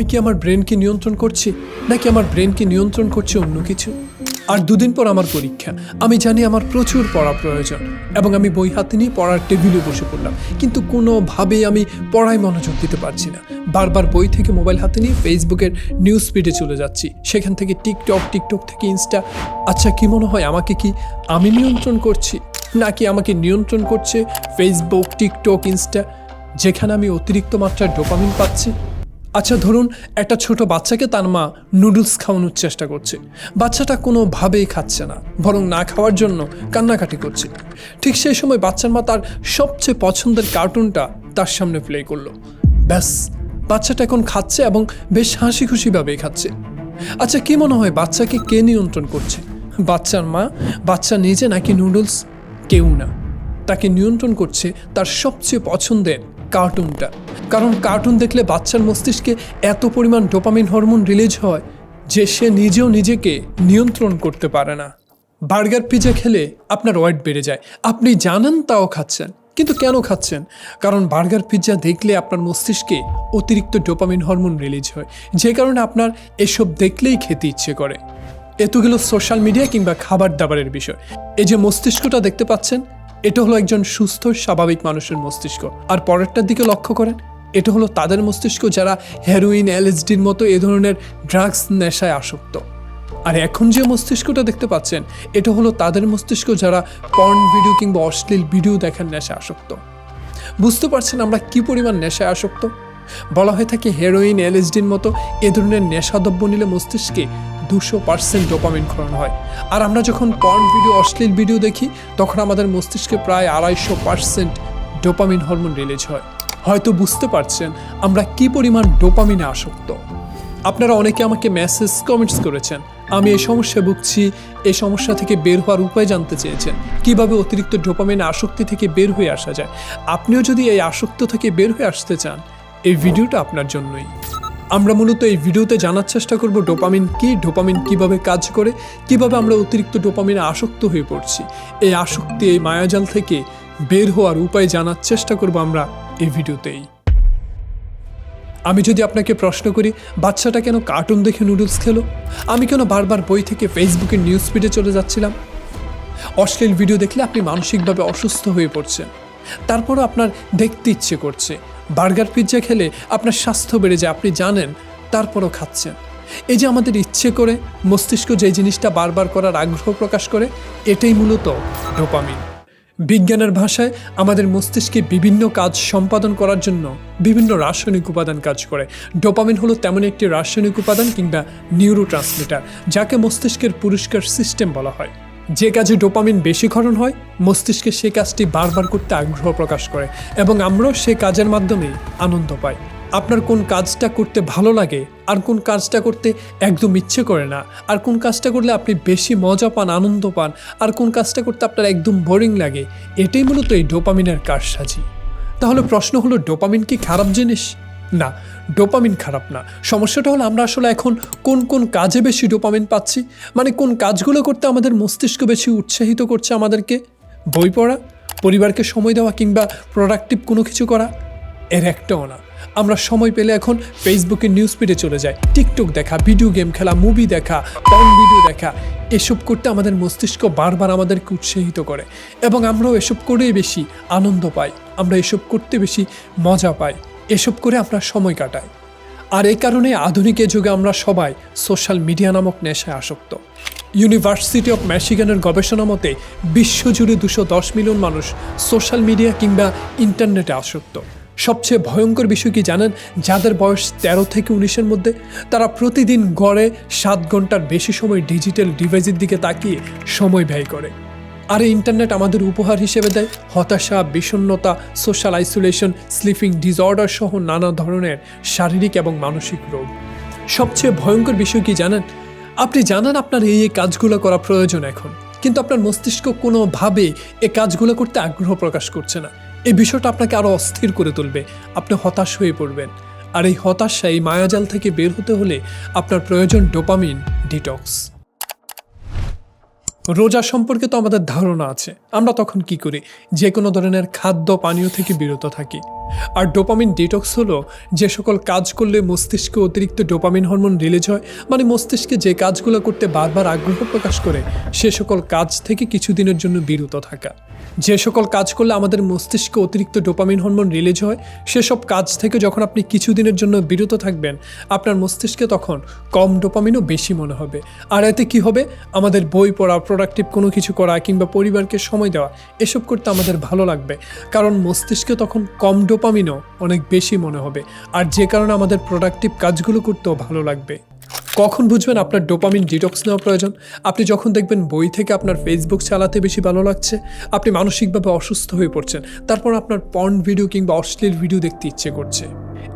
আমি কি আমার ব্রেনকে নিয়ন্ত্রণ করছি, নাকি আমার ব্রেনকে নিয়ন্ত্রণ করছে অন্য কিছু? আর দুদিন পর আমার পরীক্ষা। আমি জানি আমার প্রচুর পড়া প্রয়োজন, এবং আমি বই হাতে নিয়ে পড়ার টেবিলে বসে পড়লাম, কিন্তু কোনোভাবেই আমি পড়ায় মনোযোগ দিতে পারছি না। বারবার বই থেকে মোবাইল হাতে নিয়ে ফেসবুকের নিউজ ফিডে চলে যাচ্ছি। সেখান থেকে টিকটক টিকটক থেকে ইনস্টা। আচ্ছা কি মনে হয় আমাকে কি আমি নিয়ন্ত্রণ করছি, নাকি আমাকে নিয়ন্ত্রণ করছে ফেসবুক, টিকটক, ইনস্টা, যেখানে আমি অতিরিক্ত মাত্রায় ডোপামিন পাচ্ছি? আচ্ছা ধরুন একটা ছোট বাচ্চাকে তার মা নুডলস খাওয়ানোর চেষ্টা করছে। বাচ্চাটা কোনোভাবেই খাচ্ছে না, বরং না খাওয়ার জন্য কান্নাকাটি করছে। ঠিক সেই সময় বাচ্চার মা তার সবচেয়ে পছন্দের কার্টুনটা তার সামনে প্লে করল। ব্যাস, বাচ্চাটা এখন খাচ্ছে এবং বেশ হাসি খুশিভাবেই খাচ্ছে। আচ্ছা কি মনে হয় বাচ্চাকে কে নিয়ন্ত্রণ করছে? বাচ্চার মা, বাচ্চা নিজে নাকি নুডলস? কেউ না। তাকে নিয়ন্ত্রণ করছে তার সবচেয়ে পছন্দের কার্টুনটা। কারণ কার্টুন দেখলে বাচ্চার মস্তিষ্কে এত পরিমাণ ডোপামিন হরমোন রিলিজ হয় যে সে নিজেও নিজেকে নিয়ন্ত্রণ করতে পারে না। বার্গার পিজা খেলে আপনার ওয়েট বেড়ে যায়। আপনি জানেন তাও খাচ্ছেন, কিন্তু কেন খাচ্ছেন? কারণ বার্গার পিৎজা দেখলে আপনার মস্তিষ্কে অতিরিক্ত ডোপামিন হরমোন রিলিজ হয়, যে কারণে আপনার এসব দেখলেই খেতে ইচ্ছে করে। এত গেল সোশ্যাল মিডিয়া কিংবা খাবার দাবারের বিষয়। এই যে মস্তিষ্কটা দেখতে পাচ্ছেন এটা হলো একজন সুস্থ, স্বাভাবিক মানুষের মস্তিষ্ক। আর পরেরটার দিকে লক্ষ্য করেন, এটা হলো তাদের মস্তিষ্ক যারা হেরোইন এলএসডির মতো এ ধরনের ড্রাগস নেশায় আসক্ত। আর এখন যে মস্তিষ্কটা দেখতে পাচ্ছেন, এটা হলো তাদের মস্তিষ্ক যারা পর্ন ভিডিও কিংবা অশ্লীল ভিডিও দেখার নেশায় আসক্ত। বুঝতে পারছেন আমরা কি পরিমাণ নেশায় আসক্ত? বলা হয়ে থাকে হেরোইন এলএসডির মতো এ ধরনের নেশাদ্রব্য নিলে মস্তিষ্কে দুশো পার্সেন্ট ডোপামিন ক্ষরণ হয়। আর আমরা যখন পর্ন ভিডিও অশ্লীল ভিডিও দেখি, তখন আমাদের মস্তিষ্কে প্রায় আড়াইশো পার্সেন্ট ডোপামিন হরমোন রিলিজ হয়। হয়তো বুঝতে পারছেন আমরা কি পরিমাণ ডোপামিনে আসক্ত। আপনারা অনেকে আমাকে মেসেজ কমেন্টস করেছেন। আমি এই সমস্যা ভুগছি, এই সমস্যা থেকে বের হওয়ার উপায় জানতে চেয়েছেন। কীভাবে অতিরিক্ত ডোপামিন আসক্তি থেকে বের হয়ে আসা যায়? আপনিও যদি এই আসক্ত থেকে বের হয়ে আসতে চান, এই ভিডিওটা আপনার জন্যই। আমরা মূলত এই ভিডিওতে জানার চেষ্টা করব ডোপামিন কি, ডোপামিন কীভাবে কাজ করে, কীভাবে আমরা অতিরিক্ত ডোপামিনে আসক্ত হয়ে পড়ছি। এই আসক্তি, এই মায়াজাল থেকে বের হওয়ার উপায় জানার চেষ্টা করব আমরা এই ভিডিওতেই। আমি যদি আপনাকে প্রশ্ন করি, বাচ্চাটা কেন কার্টুন দেখে নুডলস খেলো? আমি কেন বারবার বই থেকে ফেসবুকের নিউজ ফিডে চলে যাচ্ছিলাম? অশ্লীল ভিডিও দেখলে আপনি মানসিকভাবে অসুস্থ হয়ে পড়ছেন। তারপরও আপনার দেখতে ইচ্ছে করছে। বার্গার পিৎজা খেলে আপনার স্বাস্থ্য বেড়ে যায়, আপনি জানেন, তারপরও খাচ্ছেন। এই যে আমাদের ইচ্ছে করে মস্তিষ্ক যে জিনিসটা বারবার করার আগ্রহ প্রকাশ করে, এটাই মূলত ডোপামিন। বিজ্ঞানের ভাষায় আমাদের মস্তিষ্কে বিভিন্ন কাজ সম্পাদন করার জন্য বিভিন্ন রাসায়নিক উপাদান কাজ করে। ডোপামিন হলো তেমন একটি রাসায়নিক উপাদান কিংবা নিউরো যাকে মস্তিষ্কের পুরস্কার সিস্টেম বলা হয়। যে কাজে ডোপামিন বেশি ক্ষরণ হয়, মস্তিষ্কে সে কাজটি বারবার করতে আগ্রহ প্রকাশ করে এবং আমরাও সে কাজের মাধ্যমে আনন্দ পাই। আপনার কোন কাজটা করতে ভালো লাগে, আর কোন কাজটা করতে একদম ইচ্ছে করে না, আর কোন কাজটা করলে আপনি বেশি মজা পান, আনন্দ পান, আর কোন কাজটা করতে আপনার একদম বোরিং লাগে, এটাই মূলত এই ডোপামিনের কারসাজি। তাহলে প্রশ্ন হলো, ডোপামিন কি খারাপ জিনিস? না, ডোপামিন খারাপ না। সমস্যাটা হলো আমরা আসলে এখন কোন কোন কাজে বেশি ডোপামিন পাচ্ছি? মানে কোন কাজগুলো করতে আমাদের মস্তিষ্ক বেশি উৎসাহিত করছে আমাদেরকে? বই পড়া, পরিবারকে সময় দেওয়া কিংবা প্রোডাক্টিভ কোনো কিছু করা, এর একটাও না। আমরা সময় পেলে এখন ফেসবুকে নিউজ ফিডে চলে যাই। টিকটক দেখা ভিডিও গেম খেলা মুভি দেখা পর্ন ভিডিও দেখা, এসব করতে আমাদের মস্তিষ্ক বারবার আমাদেরকে উৎসাহিত করে। এবং আমরাও এসব করেই বেশি আনন্দ পাই। আমরা এসব করতে বেশি মজা পাই। এসব করে আমরা সময় কাটাই। আর এই কারণে আধুনিক যুগে আমরা সবাই সোশ্যাল মিডিয়া নামক নেশায় আসক্ত। ইউনিভার্সিটি অফ ম্যাশিগানের গবেষণা মতে বিশ্বজুড়ে দুশো দশ মিলিয়ন মানুষ সোশ্যাল মিডিয়া কিংবা ইন্টারনেটে আসক্ত। সবচেয়ে ভয়ঙ্কর বিষয় কি জানেন? যাদের বয়স তেরো থেকে উনিশের মধ্যে, তারা প্রতিদিন গড়ে সাত ঘণ্টার বেশি সময় ডিজিটাল ডিভাইসের দিকে তাকিয়ে সময় ব্যয় করে। আর এই ইন্টারনেট আমাদের উপহার হিসেবে দেয়। হতাশা, বিষণ্ণতা সোশ্যাল আইসোলেশন স্লিপিং ডিসঅর্ডার সহ নানা ধরনের শারীরিক এবং মানসিক রোগ। সবচেয়ে ভয়ঙ্কর বিষয় কি জানেন? আপনি জানেন আপনার এই এই কাজগুলো করা প্রয়োজন এখন। কিন্তু আপনার মস্তিষ্ক কোনোভাবে এ কাজগুলো করতে আগ্রহ প্রকাশ করছে না। এই বিষয়টা আপনাকে আরও অস্থির করে তুলবে। আপনি হতাশ হয়ে পড়বেন। আর এই হতাশা, এই মায়াজাল থেকে বের হতে হলে আপনার প্রয়োজন ডোপামিন, ডিটক্স। রোজা সম্পর্কে তো আমাদের ধারণা আছে। আমরা তখন কি করি? যে কোনো ধরনের খাদ্য পানীয় থেকে বিরত থাকি। আর ডোপামিন ডিটক্স হলো যে সকল কাজ করলে মস্তিষ্কে অতিরিক্ত ডোপামিন হরমোন রিলিজ হয় মানে মস্তিষ্কে যে কাজগুলো করতে বারবার আগ্রহ প্রকাশ করে, সে সকল কাজ থেকে কিছুদিনের জন্য বিরত থাকা। যে সকল কাজ করলে আমাদের মস্তিষ্কে অতিরিক্ত ডোপামিন হরমোন রিলিজ হয় সেসব কাজ থেকে যখন আপনি কিছুদিনের জন্য বিরত থাকবেন, আপনার মস্তিষ্কে তখন কম ডোপামিনও বেশি মনে হবে। আর এতে কি হবে? আমাদের বই পড়া প্রোডাক্টিভ কোনো কিছু করা কিংবা পরিবারকে সময় দেওয়া, এসব করতে আমাদের ভালো লাগবে। কারণ মস্তিষ্কে তখন কম ডোপামিনও অনেক বেশি মনে হবে। আর যে কারণে আমাদের প্রোডাক্টিভ কাজগুলো করতেও ভালো লাগবে। কখন বুঝবেন আপনার ডোপামিন ডিটক্স নেওয়া প্রয়োজন? আপনি যখন দেখবেন বই থেকে আপনার ফেসবুক চালাতে বেশি ভালো লাগছে, আপনি মানসিকভাবে অসুস্থ হয়ে পড়ছেন, তারপর আপনার পর্ন ভিডিও কিংবা অশ্লীল ভিডিও দেখতে ইচ্ছে করছে।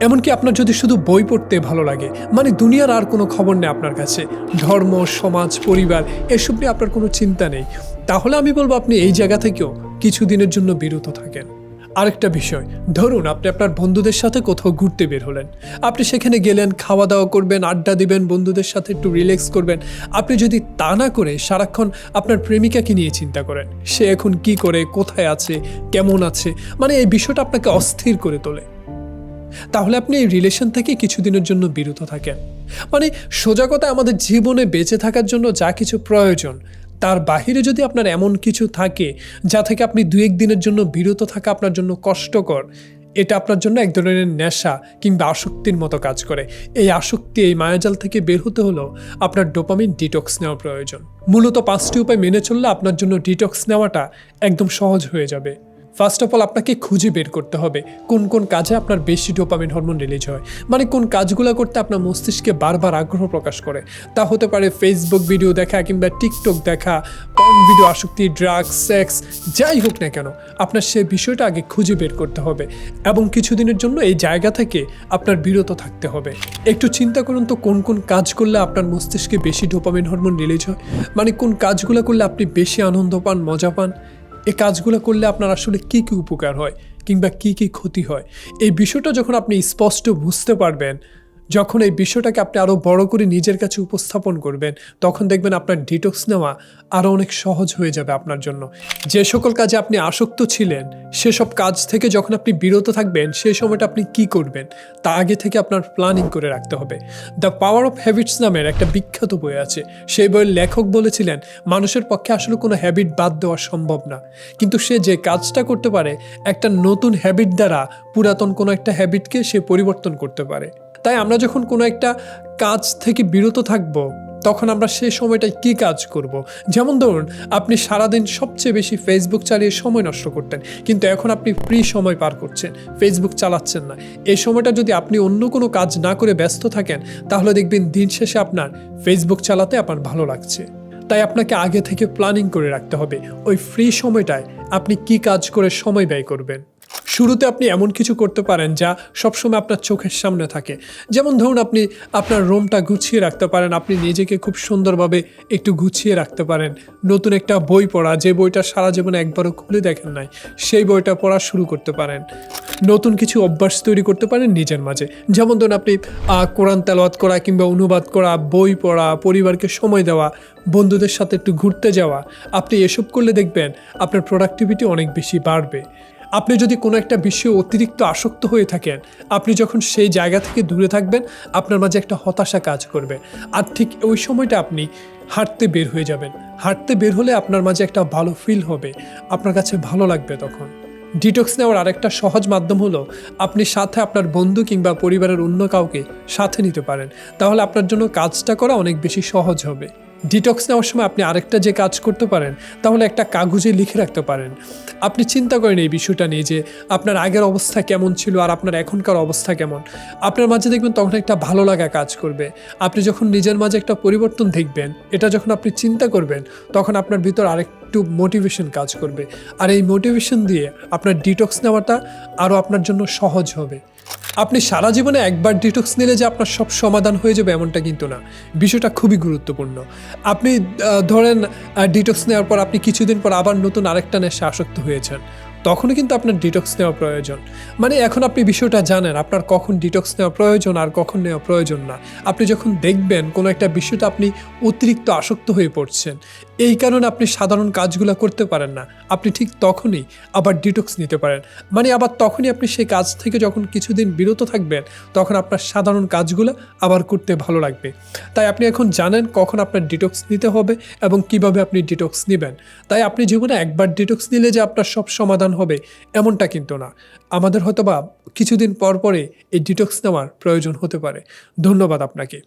এমনকি আপনার যদি শুধু বই পড়তে ভালো লাগে মানে দুনিয়ার আর কোনো খবর নেই আপনার কাছে। ধর্ম, সমাজ, পরিবার, এসব নিয়ে আপনার কোনো চিন্তা নেই। তাহলে আমি বলব আপনি এই জায়গা থেকেও কিছু দিনের জন্য বিরত থাকেন। আরেকটা বিষয়, ধরুন আপনি আপনার বন্ধুদের সাথে কোথাও ঘুরতে বের হলেন। আপনি সেখানে গেলেন খাওয়া দাওয়া করবেন, আড্ডা দিবেন, বন্ধুদের সাথে একটু রিল্যাক্স করবেন। আপনি যদি তা না করে সারাক্ষণ আপনার প্রেমিকাকে নিয়ে চিন্তা করেন, সে এখন কি করে, কোথায় আছে, কেমন আছে মানে এই বিষয়টা আপনাকে অস্থির করে তোলে। তাহলে আপনি এই রিলেশন থেকে কিছুদিনের জন্য বিরত থাকেন। মানে সোজা কথা আমাদের জীবনে বেঁচে থাকার জন্য যা কিছু প্রয়োজন তার বাহিরে যদি আপনার এমন কিছু থাকে যা থেকে আপনি দু এক দিনের জন্য বিরত থাকা আপনার জন্য কষ্টকর, এটা আপনার জন্য এক ধরনের নেশা কিংবা আসক্তির মতো কাজ করে। এই আসক্তি, এই মায়াজাল থেকে বের হতে হলেও আপনার ডোপামিন ডিটক্স নেওয়া প্রয়োজন। মূলত পাঁচটি উপায় মেনে চললে আপনার জন্য ডিটক্স নেওয়াটা একদম সহজ হয়ে যাবে। ফার্স্ট অফ অল আপনাকে খুঁজে বের করতে হবে। কোন কোন কাজে আপনার বেশি ডোপামিন হরমোন রিলিজ হয়। মানে কোন কাজগুলো করতে আপনার মস্তিষ্কে বারবার আগ্রহ প্রকাশ করে। তা হতে পারে ফেসবুক ভিডিও দেখা কিংবা টিকটক দেখা পর্ন ভিডিও আসক্তি ড্রাগস সেক্স যাই হোক না কেন, আপনার সে বিষয়টা আগে খুঁজে বের করতে হবে। এবং কিছুদিনের জন্য এই জায়গা থেকে আপনার বিরত থাকতে হবে। একটু চিন্তা করুন তো, কোন কোন কাজ করলে আপনার মস্তিষ্কে বেশি ডোপামিন হরমোন রিলিজ হয়? মানে কোন কাজগুলো করলে আপনি বেশি আনন্দ পান, মজা পান? এই কাজগুলো করলে আপনার আসলে কি কি উপকার হয় কিংবা কি কি ক্ষতি হয়? এই বিষয়টা যখন আপনি স্পষ্ট বুঝতে পারবেন যখন এই বিষয়টাকে আপনি আরও বড় করে নিজের কাছে উপস্থাপন করবেন, তখন দেখবেন আপনার ডিটক্স নেওয়া আরও অনেক সহজ হয়ে যাবে আপনার জন্য। যে সকল কাজে আপনি আসক্ত ছিলেন, সেসব কাজ থেকে যখন আপনি বিরত থাকবেন সেই সময়টা আপনি কি করবেন, তা আগে থেকে আপনার প্ল্যানিং করে রাখতে হবে। দ্য পাওয়ার অফ হ্যাবিটস নামের একটা বিখ্যাত বই আছে। সেই বইয়ের লেখক বলেছিলেন, মানুষের পক্ষে আসলে কোনো হ্যাবিট বাদ দেওয়া সম্ভব না। কিন্তু সে যে কাজটা করতে পারে, একটা নতুন হ্যাবিট দ্বারা পুরাতন কোনো একটা হ্যাবিটকে সে পরিবর্তন করতে পারে। তাই আমরা যখন কোনো একটা কাজ থেকে বিরত থাকব, তখন আমরা সেই সময়টায় কি কাজ করব। যেমন ধরুন, আপনি সারাদিন সবচেয়ে বেশি ফেসবুক চালিয়ে সময় নষ্ট করতেন, কিন্তু এখন আপনি ফ্রি সময় পার করছেন ফেসবুক চালাচ্ছেন না। এই সময়টা যদি আপনি অন্য কোনো কাজ না করে ব্যস্ত থাকেন, তাহলে দেখবেন দিন শেষে আপনার ফেসবুক চালাতে আপনার ভালো লাগছে। তাই আপনাকে আগে থেকে প্ল্যানিং করে রাখতে হবে, ওই ফ্রি সময়টায় আপনি কি কাজ করে সময় ব্যয় করবেন। শুরুতে আপনি এমন কিছু করতে পারেন যা সবসময় আপনার চোখের সামনে থাকে। যেমন ধরুন আপনি আপনার রুমটা গুছিয়ে রাখতে পারেন, আপনি নিজেকে খুব সুন্দরভাবে একটু গুছিয়ে রাখতে পারেন। নতুন একটা বই পড়া, যে বইটা সারা জীবনে একবারও খুলে দেখেন নাই, সেই বইটা পড়া শুরু করতে পারেন। নতুন কিছু অভ্যাস তৈরি করতে পারেন নিজের মাঝে। যেমন ধরুন আপনি কোরআন তেলাওয়াত করা কিংবা অনুবাদ করা, বই পড়া, পরিবারকে সময় দেওয়া, বন্ধুদের সাথে একটু ঘুরতে যাওয়া। আপনি এসব করলে দেখবেন আপনার প্রোডাক্টিভিটি অনেক বেশি বাড়বে। আপনি যদি কোনো একটা বিষয়ে অতিরিক্ত আসক্ত হয়ে থাকেন, আপনি যখন সেই জায়গা থেকে দূরে থাকবেন, আপনার মাঝে একটা হতাশা কাজ করবে। আর ঠিক ওই সময়টা আপনি হাঁটতে বের হয়ে যাবেন। হাঁটতে বের হলে আপনার মাঝে একটা ভালো ফিল হবে। আপনার কাছে ভালো লাগবে তখন। ডিটক্স নেওয়ার আরেকটা সহজ মাধ্যম হলো, আপনি সাথে আপনার বন্ধু কিংবা পরিবারের অন্য কাউকে সাথে নিতে পারেন। তাহলে আপনার জন্য কাজটা করা অনেক বেশি সহজ হবে। ডিটক্স নেওয়ার সময় আপনি আরেকটা যে কাজ করতে পারেন, তাহলে একটা কাগজে লিখে রাখতে পারেন। আপনি চিন্তা করেন এই বিষয়টা নিয়ে যে আপনার আগের অবস্থা কেমন ছিল আর আপনার এখনকার অবস্থা কেমন। আপনার মাঝে দেখবেন তখন একটা ভালো লাগা কাজ করবে। আপনি যখন নিজের মাঝে একটা পরিবর্তন দেখবেন, এটা যখন আপনি চিন্তা করবেন, তখন আপনার ভিতর আরেকটু মোটিভেশন কাজ করবে। আর এই মোটিভেশন দিয়ে আপনার ডিটক্স নেওয়াটা আরও আপনার জন্য সহজ হবে। আপনি সারা জীবনে একবার ডিটক্স নিলে যে আপনার সব সমাধান হয়ে যাবে এমনটা কিন্তু না। বিষয়টা খুবই গুরুত্বপূর্ণ। আপনি ধরেন ডিটক্স নেওয়ার পর আপনি কিছুদিন পর আবার নতুন আরেকটা নেশা আসক্ত হয়েছেন। তখনই কিন্তু আপনার ডিটক্স নেওয়া প্রয়োজন। মানে এখন আপনি বিষয়টা জানেন, আপনার কখন ডিটক্স নেওয়া প্রয়োজন আর কখন নেওয়া প্রয়োজন না। আপনি যখন দেখবেন কোনো একটা বিষয়টা আপনি অতিরিক্ত আসক্ত হয়ে পড়ছেন, এই কারণে আপনি সাধারণ কাজগুলো করতে পারেন না। আপনি ঠিক তখনই আবার ডিটক্স নিতে পারেন। মানে আবার তখনই আপনি সেই কাজ থেকে যখন কিছুদিন বিরত থাকবেন, তখন আপনার সাধারণ কাজগুলো আবার করতে ভালো লাগবে। তাই আপনি এখন জানেন কখন আপনার ডিটক্স নিতে হবে এবং কীভাবে আপনি ডিটক্স নেবেন। তাই আপনি জীবনে একবার ডিটক্স নিলে যে আপনার সব সমাধান হবে এমনটা কিন্তু না। আমাদের হয়তো বা কিছুদিন পর পরে এই ডিটক্স নেওয়ার প্রয়োজন হতে পারে। ধন্যবাদ আপনাকে।